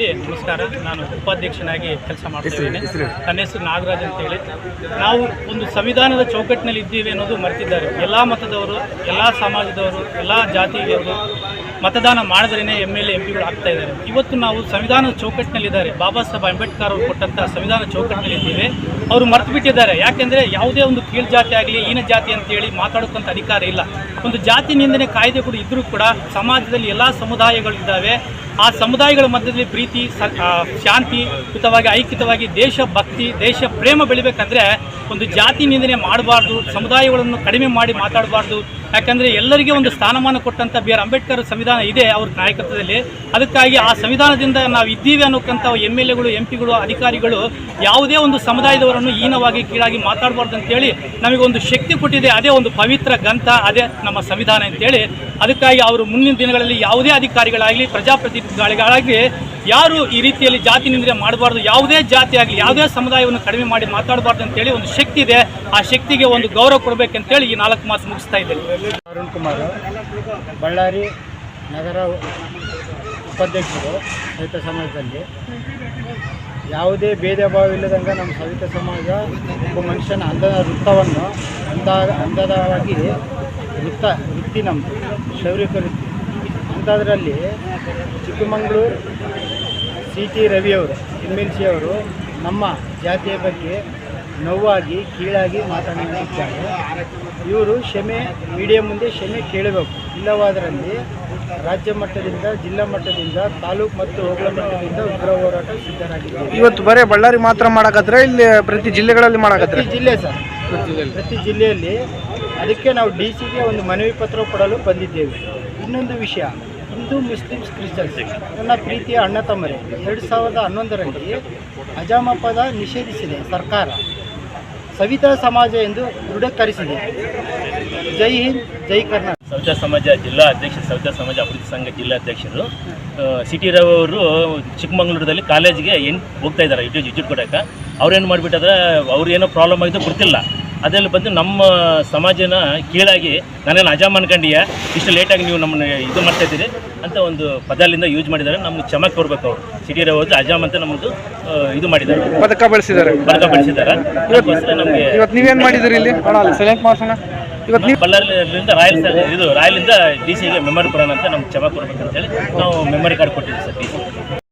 ಸಮಾಜದಲ್ಲಿ ನಮಸ್ಕಾರ. ನಾನು ಉಪಾಧ್ಯಕ್ಷನಾಗಿ ಕೆಲಸ ಮಾಡ್ತಿದ್ದೇನೆ ನನ್ನ ಹೆಸರು ನಾಗರಾಜ್ ಅಂತ ಹೇಳಿ. ನಾವು ಒಂದು ಸಂವಿಧಾನದ ಚೌಕಟ್ಟಿನಲ್ಲಿ ಇದ್ದೀವಿ ಅನ್ನೋದು ಮರೆತಿದ್ದಾರೆ. ಎಲ್ಲ ಮತದವರು ಎಲ್ಲ ಸಮಾಜದವರು ಎಲ್ಲ ಜಾತಿಯವರು ಮತದಾನ ಮಾಡಿದ್ರೇ ಎಂ ಎಲ್ ಎ ಎಂ ಪಿಗಳು ಆಗ್ತಾ ಇದ್ದಾರೆ. ಇವತ್ತು ನಾವು ಸಂವಿಧಾನದ ಚೌಕಟ್ಟಿನಲ್ಲಿದ್ದಾರೆ. ಬಾಬಾ ಸಾಹೇಬ್ ಅಂಬೇಡ್ಕರ್ ಅವರು ಕೊಟ್ಟಂತಹ ಸಂವಿಧಾನ ಚೌಕಟ್ಟಿನಲ್ಲಿ ಇದ್ದೀವಿ. ಅವರು ಮರೆತು ಬಿಟ್ಟಿದ್ದಾರೆ. ಯಾಕೆಂದರೆ ಯಾವುದೇ ಒಂದು ಕೀಳು ಜಾತಿ ಆಗಲಿ ಹೀನ ಜಾತಿ ಅಂತೇಳಿ ಮಾತಾಡೋಕ್ಕಂಥ ಅಧಿಕಾರ ಇಲ್ಲ. ಒಂದು ಜಾತಿ ನಿಂದನೆ ಕಾಯ್ದೆಗಳು ಇದ್ದರೂ ಕೂಡ ಸಮಾಜದಲ್ಲಿ ಎಲ್ಲ ಸಮುದಾಯಗಳು ಇದ್ದಾವೆ. ಆ ಸಮುದಾಯಗಳ ಮಧ್ಯದಲ್ಲಿ ಪ್ರೀತಿ ಸ- ಶಾಂತಿ ಯುತವಾಗಿ ಐಕ್ಯತವಾಗಿ ದೇಶ ಭಕ್ತಿ, ದೇಶ ಪ್ರೇಮ ಬೆಳಿಬೇಕಂದ್ರೆ ಒಂದು ಜಾತಿ ನಿಂದನೆ ಮಾಡಬಾರ್ದು, ಸಮುದಾಯಗಳನ್ನು ಕಡಿಮೆ ಮಾಡಿ ಮಾತಾಡಬಾರ್ದು. ಯಾಕಂದರೆ ಎಲ್ಲರಿಗೆ ಒಂದು ಸ್ಥಾನಮಾನ ಕೊಟ್ಟಂಥ ಬಿ ಆರ್ ಅಂಬೇಡ್ಕರ್ ಸಂವಿಧಾನ ಇದೆ ಅವ್ರ ನಾಯಕತ್ವದಲ್ಲಿ. ಅದಕ್ಕಾಗಿ ಆ ಸಂವಿಧಾನದಿಂದ ನಾವು ಇದ್ದೀವಿ ಅನ್ನೋಕ್ಕಂಥ ಎಂ ಎಲ್ ಎಗಳು, ಎಂ ಪಿಗಳು, ಅಧಿಕಾರಿಗಳು ಯಾವುದೇ ಒಂದು ಸಮುದಾಯದವರನ್ನು ಹೀನವಾಗಿ, ಕೀಳಾಗಿ ಮಾತಾಡಬಾರ್ದು ಅಂತೇಳಿ ನಮಗೆ ಒಂದು ಶಕ್ತಿ ಕೊಟ್ಟಿದೆ. ಅದೇ ಒಂದು ಪವಿತ್ರ ಗ್ರಂಥ, ಅದೇ ನಮ್ಮ ಸಂವಿಧಾನ ಅಂತೇಳಿ. ಅದಕ್ಕಾಗಿ ಅವರು ಮುಂದಿನ ದಿನಗಳಲ್ಲಿ ಯಾವುದೇ ಅಧಿಕಾರಿಗಳಾಗಲಿ, ಪ್ರಜಾಪ್ರತಿನಿಧಿಗಳಾಗಲಿ ಯಾರು ಈ ರೀತಿಯಲ್ಲಿ ಜಾತಿ ನಿಂದನೆ ಮಾಡಬಾರ್ದು, ಯಾವುದೇ ಜಾತಿ ಆಗಲಿ, ಯಾವುದೇ ಸಮುದಾಯವನ್ನು ಕಡಿಮೆ ಮಾಡಿ ಮಾತಾಡಬಾರ್ದು ಅಂತೇಳಿ ಒಂದು ಶಕ್ತಿ ಇದೆ. ಆ ಶಕ್ತಿಗೆ ಒಂದು ಗೌರವ ಕೊಡಬೇಕಂತೇಳಿ ಈ ನಾಲ್ಕು ಮಾತು ಮುಗಿಸ್ತಾ ಇದ್ದೇನೆ. ಅರುಣ್ ಕುಮಾರ್, ಬಳ್ಳಾರಿ ನಗರ ಉಪಾಧ್ಯಕ್ಷರು ರೈತ ಸಮಾಜದಲ್ಲಿ. ಯಾವುದೇ ಭೇದ ಭಾವ ಇಲ್ಲದಂಗೆ ನಮ್ಮ ಸವಿತ ಸಮಾಜ ಒಬ್ಬ ಮನುಷ್ಯನ ಅಂಧದ ವೃತ್ತವನ್ನು ಅಂಧ ಅಂಧದವಾಗಿ ವೃತ್ತ, ವೃತ್ತಿ ನಮ್ಮದು ಶೌರ್ಯಕ ವೃತ್ತಿ. ಅಂಥದ್ರಲ್ಲಿ ಚಿಕ್ಕಮಗಳೂರು ಸಿ ಟಿ ರವಿಯವರು ಎಂ ಎಲ್ ಸಿ ಅವರು ನಮ್ಮ ಜಾತಿಯ ಬಗ್ಗೆ ನೋವಾಗಿ ಕೀಳಾಗಿ ಮಾತನಾಡುತ್ತಿದ್ದಾರೆ ಇವರು ಕ್ಷಮೆ ಮೀಡಿಯಾ ಮುಂದೆ ಕ್ಷಮೆ ಕೇಳಬೇಕು. ಇಲ್ಲವಾದರಲ್ಲಿ ರಾಜ್ಯ ಮಟ್ಟದಿಂದ ಜಿಲ್ಲಾ ಮಟ್ಟದಿಂದ ತಾಲೂಕು ಮತ್ತು ಹೋಬಳ ಮಟ್ಟದಿಂದ ಉಗ್ರ ಹೋರಾಟ ಸಿದ್ಧರಾಗಿದ್ದಾರೆ. ಇವತ್ತು ಬರೀ ಬಳ್ಳಾರಿ ಮಾತ್ರ ಮಾಡಕತ್ರೆ ಇಲ್ಲಿ ಪ್ರತಿ ಜಿಲ್ಲೆಗಳಲ್ಲಿ ಮಾಡಕತ್ರ ಜಿಲ್ಲೆ ಸರ್. ಪ್ರತಿ ಜಿಲ್ಲೆಯಲ್ಲಿ ಅದಕ್ಕೆ ನಾವು ಡಿ ಸಿಗೆ ಒಂದು ಮನವಿ ಪತ್ರ ಕೊಡಲು ಬಂದಿದ್ದೇವೆ. ಇನ್ನೊಂದು ವಿಷಯ ಹಿಂದೂ ಮುಸ್ಲಿಮ್ಸ್ ಕ್ರಿಶ್ಚಿಯನ್ಸ್ ನನ್ನ ಪ್ರೀತಿಯ ಅಣ್ಣ ತಮ್ಮರೇ, ಎರಡು ಸಾವಿರದ ಹನ್ನೊಂದರಲ್ಲಿ ಅಜಾಮ ಪದ ನಿಷೇಧಿಸಿದೆ ಸರ್ಕಾರ. ಸವಿತಾ ಸಮಾಜ ಎಂದು ದೃಢೀಕರಿಸಿದೆ. ಜೈ ಹಿಂದ್, ಜೈ ಕರ್ನಾಟಕ. ಸವಿತಾ ಸಮಾಜ ಜಿಲ್ಲಾ ಅಧ್ಯಕ್ಷ, ಸವಿತಾ ಸಮಾಜ ಅಭಿವೃದ್ಧಿ ಸಂಘ ಜಿಲ್ಲಾಧ್ಯಕ್ಷರು ಸಿ ಟಿ ರಾವ್ ಅವರು ಚಿಕ್ಕಮಗಳೂರಲ್ಲಿ ಕಾಲೇಜಿಗೆ ಏನು ಹೋಗ್ತಾ ಇದ್ದಾರೆ ಇಟ್ಟು ಇಟ್ಟು ಕೊಡೋಕೆ ಅವ್ರೇನು ಮಾಡಿಬಿಟ್ಟಾದ್ರೆ, ಅವ್ರು ಪ್ರಾಬ್ಲಮ್ ಆಗಿದ್ದು ಗೊತ್ತಿಲ್ಲ. ಅದರಲ್ಲಿ ಬಂದು ನಮ್ಮ ಸಮಾಜನ ಕೀಳಾಗಿ ನಾನೇನು ಅಜಾಮ್ ಅನ್ಕೊಂಡಿಯ ಇಷ್ಟು ಲೇಟಾಗಿ ನೀವು ನಮ್ಮನ್ನ ಇದು ಮಾಡ್ತಾ ಇದ್ದೀರಿ ಅಂತ ಒಂದು ಪದಾಲಿಂದ ಯೂಸ್ ಮಾಡಿದ್ದಾರೆ. ನಮ್ಗೆ ಚಮಕ್ ಕೊಡ್ಬೇಕು ಅವರು. ಸಿಟಿರ ಹೋದ್ರೆ ಅಜಾಮ್ ಅಂತ ನಮ್ಮದು ಇದು ಮಾಡಿದ್ದಾರೆ. ಪದಕ ಬಳಸಿದ್ದಾರೆ. ಪದಕ ಬೆಳೆಸಿದ್ದಾರೆ. ನಮಗೆ ಇವತ್ತು ನೀವೇನ್ ಇಲ್ಲಿ? ಮಾಡ್ಸೋಣ ಇವತ್ತು ಬಳ್ಳಾರಿಯಿಂದ ರಾಯಲ್ ಸರ್ ಇದು ರಾಯಲಿಂದ ಡಿ ಸಿಗೆ ಮೆಮೊರಿ ಕೊಡೋಣ ಅಂತ ನಮ್ಗೆ ಚಮಕ್ ಕೊಡ್ಬೇಕಂತ ಹೇಳಿ ನಾವು ಮೆಮೊರಿ ಕಾರ್ಡ್ ಕೊಟ್ಟಿದ್ದೀವಿ ಸರ್ ಡಿ ಸಿ